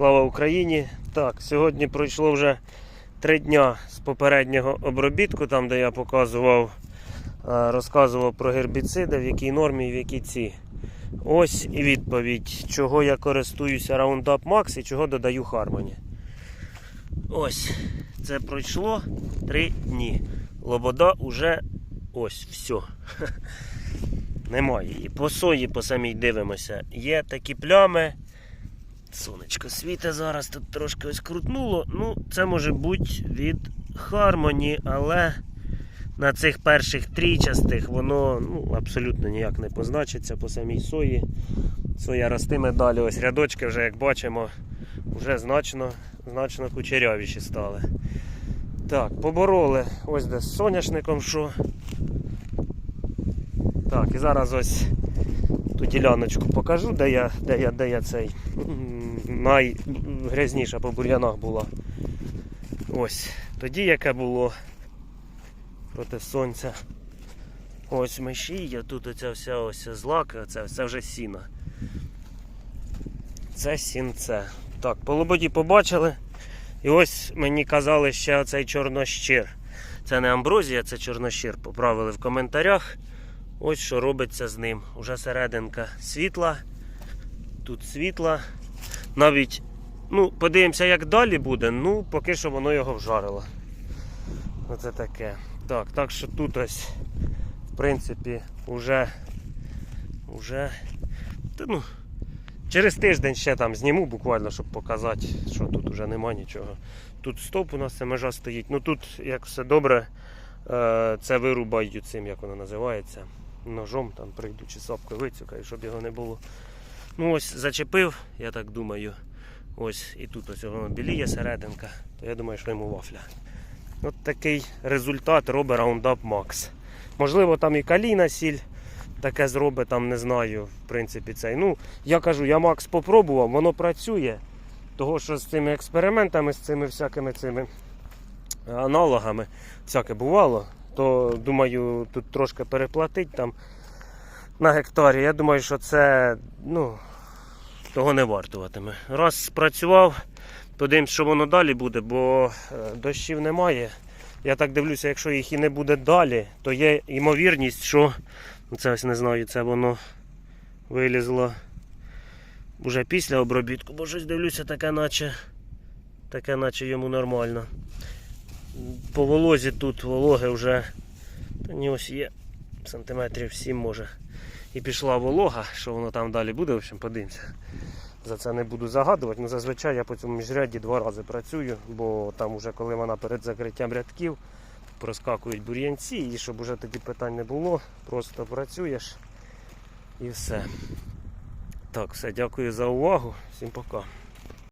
Слава Україні! Так, сьогодні пройшло вже три дня з попереднього обробітку, там де я показував, е, розказував про гербіциди, в якій нормі і в якій ці. Ось і відповідь, чого я користуюся Roundup Max і чого додаю Harmony. Ось, це пройшло три дні. Лобода уже ось все. Немає. І по сої по самій дивимося. Є такі плями. Сонечко світе зараз тут трошки ось крутнуло. Ну, це може бути від Harmony, але на цих перших трійчастих воно ну, абсолютно ніяк не позначиться по самій сої. Соя ростиме далі. Ось рядочки вже, як бачимо, вже значно, значно кучерявіші стали. Так, побороли ось де з соняшником що. Так, і зараз ось ту діляночку покажу, де я, де я, де я цей найгрязніша по бур'янах була. Ось. Тоді яке було проти сонця. Ось мишія, тут оця вся ось злака, це, це вже сіно. Це сінце. Так, по лободі побачили. І ось мені казали ще оцей чорнощир. Це не амброзія, це чорнощир. Поправили в коментарях. Ось що робиться з ним. Уже серединка світла. Тут світла. Навіть, ну, подивимося, як далі буде. Ну, поки що воно його вжарило. Оце таке. Так, так що тут ось, в принципі, уже, уже, ну, через тиждень ще там зніму буквально, щоб показати, що тут уже нема нічого. Тут стоп у нас це межа стоїть. Ну тут, як все добре, е, це вирубаю цим, як воно називається. Ножом там прийду чи сапкою вицюкаю, щоб його не було. Ну ось зачепив, я так думаю. Ось і тут ось воно біліє серединка, то я думаю, що йому вафля. От такий результат робить Roundup Max. Можливо, там і каліна сіль таке зробить, там не знаю, в принципі, цей. Ну, я кажу, я Макс попробував, воно працює. Того, що з цими експериментами, з цими всякими цими аналогами, всяке бувало, то думаю, тут трошки переплатить там на гектарі. Я думаю, що це ну, того не вартуватиме. Раз спрацював, подивимось, що воно далі буде, бо е, дощів немає. Я так дивлюся, якщо їх і не буде далі, то є ймовірність, що ну, це ось не знаю, це воно вилізло вже після обробітку, бо щось дивлюся, таке наче, таке наче йому нормально. По волозі тут вологи вже ні, ось є сантиметрів 7 може. І пішла волога, що воно там далі буде, в общем, подивимося. За це не буду загадувати, але зазвичай я по цьому міжряді два рази працюю, бо там уже коли вона перед закриттям рядків проскакують бур'янці, і щоб уже тоді питань не було, просто працюєш і все. Так, все, дякую за увагу. Всім пока.